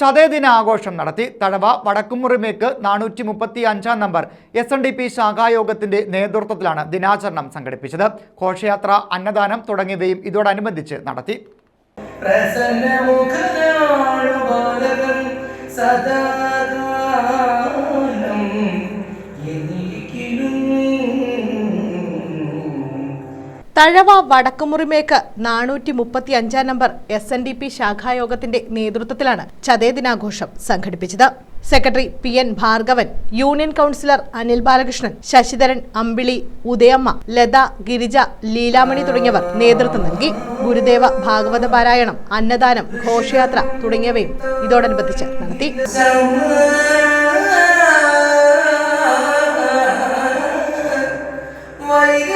ചതയദിന ആഘോഷം നടത്തി തഴവ വടക്കുമുറിമേക്ക് നാനൂറ്റി മുപ്പത്തി അഞ്ചാം number S N D P ശാഖായോഗത്തിന്റെ നേതൃത്വത്തിലാണ് ദിനാചരണം സംഘടിപ്പിച്ചത്. ഘോഷയാത്ര അന്നദാനം തുടങ്ങിയവയും ഇതോടനുബന്ധിച്ച് നടത്തി. പ്രസന്നമുഖനാണു തഴവ വടക്കുമുറിമേക്ക് നാനൂറ്റി മുപ്പത്തി അഞ്ചാം number S N D P ശാഖായോഗത്തിന്റെ നേതൃത്വത്തിലാണ് ചതേ ദിനാഘോഷം സംഘടിപ്പിച്ചത്. Secretary P N Bhargavan union councillor Anil Balakrishnan Sasidharan Ambili Udayamma Latha Girija Leelamani തുടങ്ങിയവർ നേതൃത്വം നൽകി. ഗുരുദേവ ഭാഗവത പാരായണം അന്നദാനം ഘോഷയാത്ര തുടങ്ങിയവയും ഇതോടനുബന്ധിച്ച് നടത്തി. വൈരാഗ്യാദികൾ